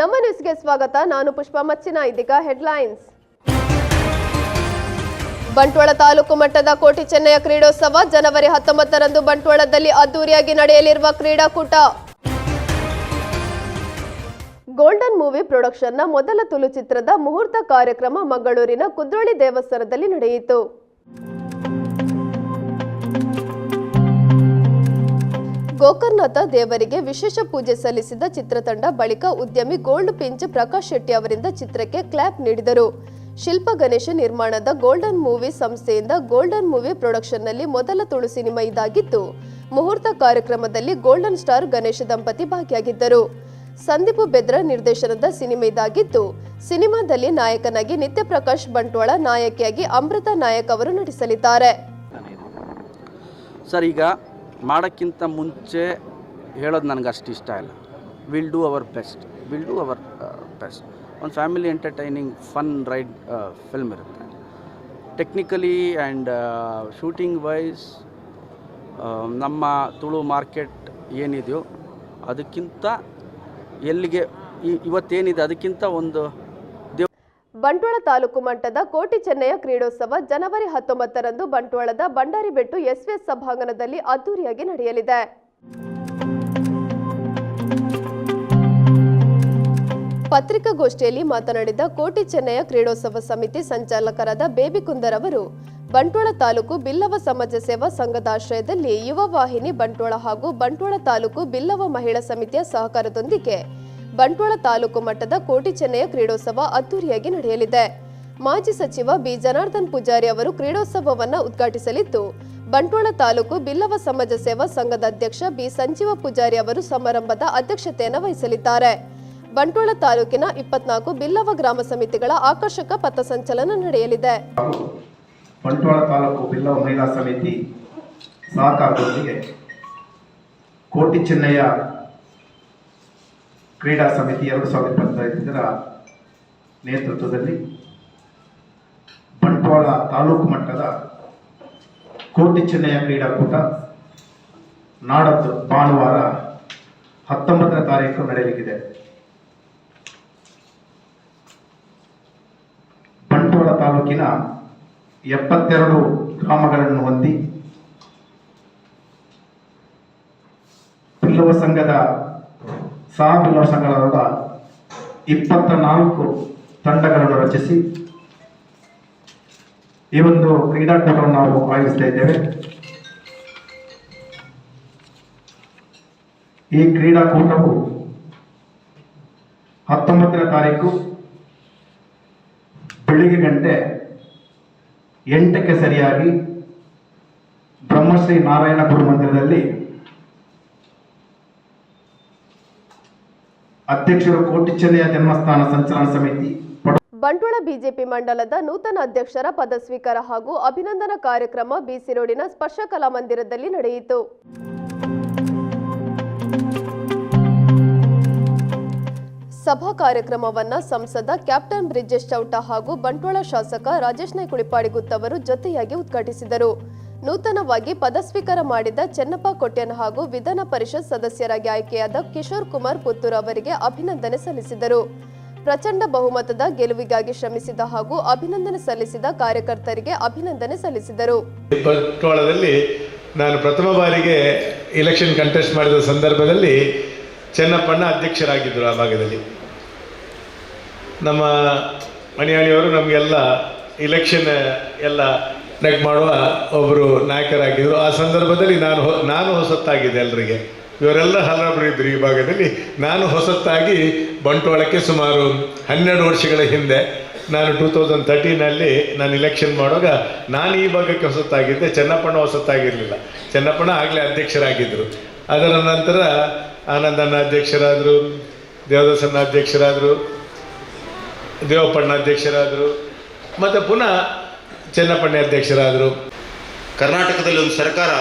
ನಮ್ಮ ನ್ಯೂಸ್ಗೆ ಸ್ವಾಗತ. ನಾನು ಪುಷ್ಪ ಮಚ್ಚಿನ, ಇದೀಗ ಹೆಡ್ಲೈನ್ಸ್. ಬಂಟ್ವಾಳ ತಾಲೂಕು ಮಟ್ಟದ ಕೋಟಿ ಚೆನ್ನಯ ಕ್ರೀಡೋತ್ಸವ ಜನವರಿ ಹತ್ತೊಂಬತ್ತರಂದು ಬಂಟ್ವಾಳದಲ್ಲಿ ಅದ್ದೂರಿಯಾಗಿ ನಡೆಯಲಿರುವ ಕ್ರೀಡಾಕೂಟ. ಗೋಲ್ಡನ್ ಮೂವಿ ಪ್ರೊಡಕ್ಷನ್ನ ಮೊದಲ ತುಲು ಚಿತ್ರದ ಮುಹೂರ್ತ ಕಾರ್ಯಕ್ರಮ ಮಂಗಳೂರಿನ ಕುದ್ರೋಳಿ ದೇವಸ್ಥಾನದಲ್ಲಿ ನಡೆಯಿತು. ಗೋಕರ್ಣನಾಥ ದೇವರಿಗೆ ವಿಶೇಷ ಪೂಜೆ ಸಲ್ಲಿಸಿದ ಚಿತ್ರತಂಡ ಬಳಿಕ ಉದ್ಯಮಿ ಗೋಲ್ಡ್ ಪಿಂಚ್ ಪ್ರಕಾಶ್ ಶೆಟ್ಟಿ ಅವರಿಂದ ಚಿತ್ರಕ್ಕೆ ಕ್ಲಾಪ್ ನೀಡಿದರು. ಶಿಲ್ಪ ಗಣೇಶ ನಿರ್ಮಾಣದ ಗೋಲ್ಡನ್ ಮೂವಿ ಸಂಸ್ಥೆಯಿಂದ ಗೋಲ್ಡನ್ ಮೂವಿ ಪ್ರೊಡಕ್ಷನ್ನಲ್ಲಿ ಮೊದಲ ತುಳು ಸಿನಿಮಾ ಇದಾಗಿತ್ತು. ಮುಹೂರ್ತ ಕಾರ್ಯಕ್ರಮದಲ್ಲಿ ಗೋಲ್ಡನ್ ಸ್ಟಾರ್ ಗಣೇಶ ದಂಪತಿ ಭಾಗಿಯಾಗಿದ್ದರು. ಸಂದೀಪ್ ಬೆದ್ರ ನಿರ್ದೇಶನದ ಸಿನಿಮಾ ಇದಾಗಿತ್ತು. ಸಿನಿಮಾದಲ್ಲಿ ನಾಯಕನಾಗಿ ನಿತ್ಯ ಪ್ರಕಾಶ್ ಬಂಟ್ವಾಳ ನಾಯಕಿಯಾಗಿ ಅಮೃತ ನಾಯಕ್ ಅವರು ನಟಿಸಲಿದ್ದಾರೆ. ಸರ್, ಈಗ ಮಾಡೋಕ್ಕಿಂತ ಮುಂಚೆ ಹೇಳೋದು ನನಗೆ ಅಷ್ಟು ಇಷ್ಟ ಇಲ್ಲ. Will do our best will do our best ಒಂದು family entertaining fun ride film ಇರುತ್ತೆ. ಟೆಕ್ನಿಕಲಿ ಆ್ಯಂಡ್ ಶೂಟಿಂಗ್ ವೈಸ್ ನಮ್ಮ ತುಳು ಮಾರ್ಕೆಟ್ ಏನಿದೆಯೋ ಅದಕ್ಕಿಂತ ಎಲ್ಲಿಗೆ ಇವತ್ತೇನಿದೆ ಅದಕ್ಕಿಂತ ಒಂದು ಬಂಟ್ವಾಳ ತಾಲೂಕು ಮಟ್ಟದ ಕೋಟಿ ಚೆನ್ನಯ ಕ್ರೀಡೋತ್ಸವ ಜನವರಿ ಹತ್ತೊಂಬತ್ತರಂದು ಬಂಟ್ವಾಳದ ಬಂಡಾರಿಬೆಟ್ಟು ಎಸ್ವಿಎಸ್ ಸಭಾಂಗಣದಲ್ಲಿ ಅದ್ದೂರಿಯಾಗಿ ನಡೆಯಲಿದೆ. ಪತ್ರಿಕಾಗೋಷ್ಠಿಯಲ್ಲಿ ಮಾತನಾಡಿದ ಕೋಟಿ ಚೆನ್ನಯ ಕ್ರೀಡೋತ್ಸವ ಸಮಿತಿ ಸಂಚಾಲಕರಾದ ಬೇಬಿ ಕುಂದರ್ ಅವರು, ಬಂಟ್ವಾಳ ತಾಲೂಕು ಬಿಲ್ಲವ ಸಮಾಜ ಸೇವಾ ಸಂಘದ ಆಶ್ರಯದಲ್ಲಿ ಯುವ ವಾಹಿನಿ ಬಂಟ್ವಾಳ ಹಾಗೂ ಬಂಟ್ವಾಳ ತಾಲೂಕು ಬಿಲ್ಲವ ಮಹಿಳಾ ಸಮಿತಿಯ ಸಹಕಾರದೊಂದಿಗೆ ಬಂಟ್ವಾಳ ತಾಲೂಕು ಮಟ್ಟದ ಕೋಟಿ ಚೆನ್ನಯ ಕ್ರೀಡೋತ್ಸವ ಅದ್ದೂರಿಯಾಗಿ ನಡೆಯಲಿದೆ. ಮಾಜಿ ಸಚಿವ ಬಿ. ಜನಾರ್ದನ್ ಪೂಜಾರಿ ಅವರು ಕ್ರೀಡೋತ್ಸವವನ್ನು ಉದ್ಘಾಟಿಸಲಿದ್ದು, ಬಂಟ್ವಾಳ ತಾಲೂಕು ಬಿಲ್ಲವ ಸಮಾಜ ಸೇವಾ ಸಂಘದ ಅಧ್ಯಕ್ಷ ಬಿ. ಸಂಜೀವ ಪೂಜಾರಿ ಅವರು ಸಮಾರಂಭದ ಅಧ್ಯಕ್ಷತೆಯನ್ನು ವಹಿಸಲಿದ್ದಾರೆ. ಬಂಟ್ವಾಳ ತಾಲೂಕಿನ ಇಪ್ಪತ್ನಾಲ್ಕು ಬಿಲ್ಲವ ಗ್ರಾಮ ಸಮಿತಿಗಳ ಆಕರ್ಷಕ ಪಥಸಂಚಲನ ನಡೆಯಲಿದೆ. ಬಂಟ್ವಾಳ ತಾಲೂಕು ಬಿಲ್ಲವ ಮಹಿಳಾ ಸಮಿತಿ ಸಹಕಾರದೊಂದಿಗೆ ಕೋಟಿ ಚೆನ್ನಯ್ಯ ಕ್ರೀಡಾ ಸಮಿತಿ ಎರಡು ಸಾವಿರದ ಇಪ್ಪತ್ತೈದರ ನೇತೃತ್ವದಲ್ಲಿ ಬಂಟ್ವಾಳ ತಾಲೂಕು ಮಟ್ಟದ ಕೋಟಿ ಚೆನ್ನಯ್ಯ ಕ್ರೀಡಾಕೂಟ ನಾಡದ್ದು ಭಾನುವಾರ ಹತ್ತೊಂಬತ್ತನೇ ತಾರೀಕು ನಡೆಯಲಿದೆ ಬಂಟ್ವಾಳ ತಾಲೂಕಿನ ಎಪ್ಪತ್ತೆರಡು ಗ್ರಾಮಗಳನ್ನು ಹೊಂದಿ ಪಿಲ್ಲವ ಸಂಘದ ಸಹ ಸಂಘದ ಇಪ್ಪತ್ತ ನಾಲ್ಕು ತಂಡಗಳನ್ನು ರಚಿಸಿ ಈ ಒಂದು ಕ್ರೀಡಾಕೂಟವನ್ನು ನಾವು ಆಯೋಜಿಸ್ತಾ ಇದ್ದೇವೆ. ಈ ಕ್ರೀಡಾಕೂಟವು ಹತ್ತೊಂಬತ್ತನೇ ತಾರೀಕು ಬೆಳಿಗ್ಗೆ ಗಂಟೆ ಎಂಟಕ್ಕೆ ಸರಿಯಾಗಿ ಬ್ರಹ್ಮಶ್ರೀ ನಾರಾಯಣ ಗುರು ಮಂದಿರದಲ್ಲಿ ಅಧ್ಯಕ್ಷರು ಕೋಟಿ ಚೆನ್ನಯ್ಯ ಜನ್ಮಸ್ಥಾನ ಸಂಚಲನ ಸಮಿತಿ. ಬಂಟ್ವಾಳ ಬಿಜೆಪಿ ಮಂಡಲದ ನೂತನ ಅಧ್ಯಕ್ಷರ ಪದ ಸ್ವೀಕಾರ ಹಾಗೂ ಅಭಿನಂದನಾ ಕಾರ್ಯಕ್ರಮ ಬಿಸಿ ರೋಡಿನ ಸ್ಪರ್ಶ ಕಲಾ ಮಂದಿರದಲ್ಲಿ ನಡೆಯಿತು. ಸಭಾ ಕಾರ್ಯಕ್ರಮವನ್ನ ಸಂಸದ ಕ್ಯಾಪ್ಟನ್ ಬ್ರಿಜೇಶ್ ಚೌಟ ಹಾಗೂ ಬಂಟ್ವಾಳ ಶಾಸಕ ರಾಜೇಶ್ ನಾಯ್ಕ ಉಳಿಪಾಡಿಗುತ್ ಅವರು ಜೊತೆಯಾಗಿ ಉದ್ಘಾಟಿಸಿದರು. ನೂತನವಾಗಿ ಪದಸ್ವೀಕಾರ ಮಾಡಿದ ಚೆನ್ನಪ್ಪ ಕೊಟ್ಯನ್ ಹಾಗೂ ವಿಧಾನ ಪರಿಷತ್ ಸದಸ್ಯರಾಗಿ ಆಯ್ಕೆಯಾದ ಕಿಶೋರ್ ಕುಮಾರ್ ಪುತ್ತೂರ್ ಅವರಿಗೆ ಅಭಿನಂದನೆ ಸಲ್ಲಿಸಿದರು. ಪ್ರಚಂಡ ಬಹುಮತದ ಗೆಲುವಿಗಾಗಿ ಶ್ರಮಿಸಿದ ಹಾಗೂ ಅಭಿನಂದನೆ ಸಲ್ಲಿಸಿದ ಕಾರ್ಯಕರ್ತರಿಗೆ ಅಭಿನಂದನೆ ಸಲ್ಲಿಸಿದರು. ನಾನು ಪ್ರಥಮ ಬಾರಿಗೆ ಇಲೆಕ್ಷನ್ ಕಂಟೆಸ್ಟ್ ಮಾಡಿದ ಸಂದರ್ಭದಲ್ಲಿ ಚೆನ್ನಪ್ಪಣ್ಣ ಅಧ್ಯಕ್ಷರಾಗಿದ್ದರು ಆ ಭಾಗದಲ್ಲಿ. ನಮ್ಮ ಮಣಿಯಾಣಿಯವರು ನಮಗೆಲ್ಲ ಇಲೆಕ್ಷನ್ ಎಲ್ಲ ನೆಗ್ ಮಾಡುವ ಒಬ್ಬರು ನಾಯಕರಾಗಿದ್ದರು ಆ ಸಂದರ್ಭದಲ್ಲಿ ನಾನು ನಾನು ಹೊಸತ್ತಾಗಿದ್ದೆ ಎಲ್ಲರಿಗೆ ಇವರೆಲ್ಲ ಹಲವರು ಇದ್ದರು ಈ ಭಾಗದಲ್ಲಿ. ನಾನು ಹೊಸತ್ತಾಗಿ ಬಂಟ್ವಾಳಕ್ಕೆ ಸುಮಾರು ಹನ್ನೆರಡು ವರ್ಷಗಳ ಹಿಂದೆ, ನಾನು ಟೂ ತೌಸಂಡ್ ತರ್ಟೀನಲ್ಲಿ ನಾನು ಇಲೆಕ್ಷನ್ ಮಾಡುವಾಗ ನಾನು ಈ ಭಾಗಕ್ಕೆ ಹೊಸತ್ತಾಗಿದ್ದೆ ಚೆನ್ನಪ್ಪಣ್ಣ ಹೊಸತ್ತಾಗಿರಲಿಲ್ಲ ಚೆನ್ನಪ್ಪಣ್ಣ ಆಗಲೇ ಅಧ್ಯಕ್ಷರಾಗಿದ್ದರು ಅದರ ನಂತರ ಆನಂದಣ್ಣ ಅಧ್ಯಕ್ಷರಾದರು ದೇವದಾಸಣ್ಣ ಅಧ್ಯಕ್ಷರಾದರು, ದೇವಪ್ಪಣ್ಣ ಅಧ್ಯಕ್ಷರಾದರು, ಮತ್ತು ಪುನಃ ಚೆನ್ನಪ್ಪಣ್ಣ ಅಧ್ಯಕ್ಷರಾದರು. ಕರ್ನಾಟಕದಲ್ಲಿ ಒಂದು ಸರ್ಕಾರ.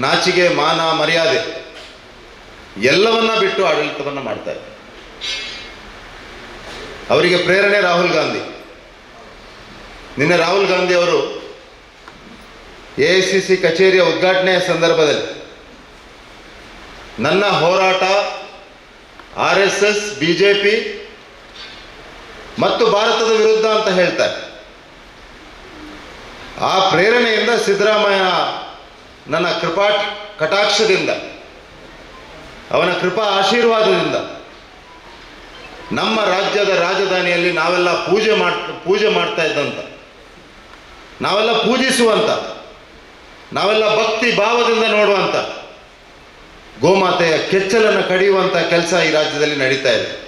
ನಾಚಿಗೆ ಮಾನ ಮರ್ಯಾದೆ. ಎಲ್ಲವನ್ನ ಬಿಟ್ಟು ಆಡಳಿತವನ್ನು ಮಾಡ್ತಾರೆ ಅವರಿಗೆ ಪ್ರೇರಣೆ ರಾಹುಲ್ ಗಾಂಧಿ. ನಿನ್ನೆ ರಾಹುಲ್ ಗಾಂಧಿ ಅವರು ಎ ಸಿ ಸಿ ಕಚೇರಿಯ ಉದ್ಘಾಟನೆಯ ಸಂದರ್ಭದಲ್ಲಿ ನನ್ನ ಹೋರಾಟ R S S, B J P ಮತ್ತು ಭಾರತದ ವಿರುದ್ಧ ಅಂತ ಹೇಳ್ತಾರೆ. ಆ ಪ್ರೇರಣೆಯಿಂದ ಸಿದ್ದರಾಮಯ್ಯ ನನ್ನ ಕೃಪಾ ಕಟಾಕ್ಷದಿಂದ, ಅವನ ಕೃಪಾ ಆಶೀರ್ವಾದದಿಂದ ನಮ್ಮ ರಾಜ್ಯದ ರಾಜಧಾನಿಯಲ್ಲಿ ನಾವೆಲ್ಲ ಪೂಜೆ ಮಾಡ್, ಪೂಜೆ ಮಾಡ್ತಾ ಇದ್ದಂತ, ನಾವೆಲ್ಲ ಪೂಜಿಸುವಂಥ ನಾವೆಲ್ಲ ಭಕ್ತಿ ಭಾವದಿಂದ ನೋಡುವಂಥ ಗೋಮಾತೆಯ ಕೆಚ್ಚಲನ್ನು ಕಡಿಯುವಂಥ ಕೆಲಸ ಈ ರಾಜ್ಯದಲ್ಲಿ ನಡೀತಾ ಇದೆ.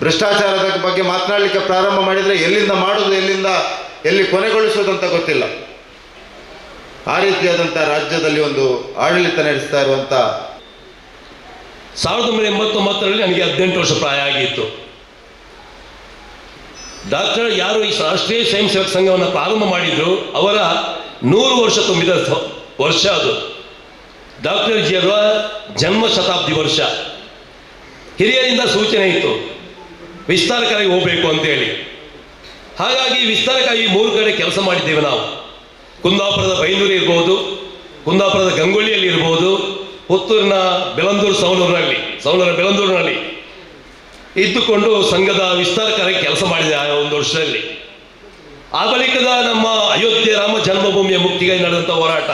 ಭ್ರಷ್ಟಾಚಾರದ ಬಗ್ಗೆ ಮಾತನಾಡಲಿಕ್ಕೆ ಪ್ರಾರಂಭ ಮಾಡಿದರೆ ಎಲ್ಲಿಂದ ಮಾಡೋದು, ಎಲ್ಲಿಂದ, ಎಲ್ಲಿ ಕೊನೆಗೊಳಿಸೋದು ಅಂತ ಗೊತ್ತಿಲ್ಲ. ಆ ರೀತಿಯಾದಂಥ ರಾಜ್ಯದಲ್ಲಿ ಒಂದು ಆಡಳಿತ ನಡೆಸ್ತಾ ಇರುವಂಥ ಸಾವಿರದ ಒಂಬೈನೂರ ಎಂಬತ್ತೊಂಬತ್ತರಲ್ಲಿ ನನಗೆ ಹದಿನೆಂಟು ವರ್ಷ ಪ್ರಾಯ ಆಗಿತ್ತು. ಡಾಕ್ಟರ್ ಯಾರು ಈ ರಾಷ್ಟ್ರೀಯ ಸ್ವಯಂ ಸೇವಕ ಸಂಘವನ್ನು ಪ್ರಾರಂಭ ಮಾಡಿದ್ರು, ಅವರ ನೂರು ವರ್ಷ ತುಂಬಿದ ವರ್ಷ ಅದು. ಡಾಕ್ಟರ್ ಜಿಯವರ ಜನ್ಮ ಶತಾಬ್ದಿ ವರ್ಷ. ಹಿರಿಯರಿಂದ ಸೂಚನೆ ಇತ್ತು. ವಿಸ್ತಾರಕ್ಕಾಗಿ ಹೋಗಬೇಕು ಅಂತೇಳಿ. ಹಾಗಾಗಿ ವಿಸ್ತಾರಕ್ಕಾಗಿ ಮೂರು ಕಡೆ ಕೆಲಸ ಮಾಡಿದ್ದೇವೆ ನಾವು. ಕುಂದಾಪುರದ ಬೈಂದೂರು ಇರ್ಬೋದು, ಕುಂದಾಪುರದ ಗಂಗೊಳ್ಳಿಯಲ್ಲಿ ಇರ್ಬೋದು, ಪುತ್ತೂರಿನ ಬೆಲಂದೂರು ಸೌಲೂರಿನಲ್ಲಿ ಸೌಲೂರ ಬೆಲಂದೂರಿನಲ್ಲಿ ಇದ್ದುಕೊಂಡು ಸಂಘದ ವಿಸ್ತಾರಕ್ಕಾಗಿ ಕೆಲಸ ಮಾಡಿದೆ ಆ ಒಂದು ವರ್ಷದಲ್ಲಿ. ಆ ಬಳಿಕದ ನಮ್ಮ ಅಯೋಧ್ಯೆ ರಾಮ ಜನ್ಮಭೂಮಿಯ ಮುಕ್ತಿಗಾಗಿ ನಡೆದಂಥ ಹೋರಾಟ.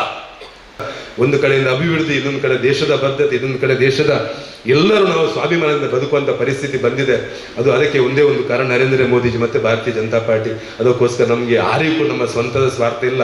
ಒಂದು ಕಡೆಯಿಂದ ಅಭಿವೃದ್ಧಿ, ಇನ್ನೊಂದು ಕಡೆ ದೇಶದ ಬದ್ಧತೆ ಇನ್ನೊಂದು ಕಡೆ ದೇಶದ ಎಲ್ಲರೂ ನಾವು ಸ್ವಾಭಿಮಾನದಿಂದ ಬದುಕುವಂಥ ಪರಿಸ್ಥಿತಿ ಬಂದಿದೆ. ಅದು ಅದಕ್ಕೆ ಒಂದೇ ಒಂದು ಕಾರಣ, ನರೇಂದ್ರ ಮೋದಿಜಿ ಮತ್ತು ಭಾರತೀಯ ಜನತಾ ಪಾರ್ಟಿ. ಅದಕ್ಕೋಸ್ಕರ ನಮಗೆ ಯಾರಿಗೂ ನಮ್ಮ ಸ್ವಂತದ ಸ್ವಾರ್ಥ ಇಲ್ಲ.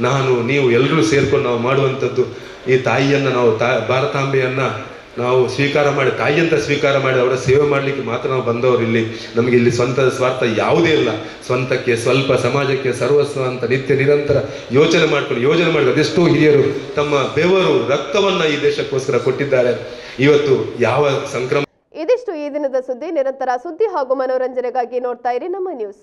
ನಾನು, ನೀವು ಎಲ್ಲರೂ ಸೇರ್ಕೊಂಡು ನಾವು ಮಾಡುವಂಥದ್ದು, ಈ ತಾಯಿಯನ್ನು ನಾವು, ತಾ, ಭಾರತಾಂಬೆಯನ್ನು ನಾವು ಸ್ವೀಕಾರ ಮಾಡಿ ತಾಯಿ ಅಂತ ಸ್ವೀಕಾರ ಮಾಡಿ ಅವರ ಸೇವೆ ಮಾಡಲಿಕ್ಕೆ ಮಾತ್ರ ನಾವು ಬಂದವರು ಇಲ್ಲಿ. ನಮಗೆ ಇಲ್ಲಿ ಸ್ವಂತದ ಸ್ವಾರ್ಥ ಯಾವುದೇ ಇಲ್ಲ. ಸ್ವಂತಕ್ಕೆ ಸ್ವಲ್ಪ ಸಮಾಜಕ್ಕೆ ಸರ್ವಸ್ವ ಅಂತ ನಿತ್ಯ ನಿರಂತರ ಯೋಚನೆ ಮಾಡ್ಕೊಂಡು, ಯೋಜನೆ ಮಾಡಿ ಅದೆಷ್ಟೋ ಹಿರಿಯರು ತಮ್ಮ ಬೆವರು, ರಕ್ತವನ್ನ ಈ ದೇಶಕ್ಕೋಸ್ಕರ ಕೊಟ್ಟಿದ್ದಾರೆ. ಇವತ್ತು ಯಾವ ಸಂಕ್ರಮ ಇದಿಷ್ಟು ಈ ದಿನದ ಸುದ್ದಿ. ನಿರಂತರ ಸುದ್ದಿ ಹಾಗೂ ಮನೋರಂಜನೆಗಾಗಿ ನೋಡ್ತಾ ಇರಿ ನಮ್ಮ ನ್ಯೂಸ್.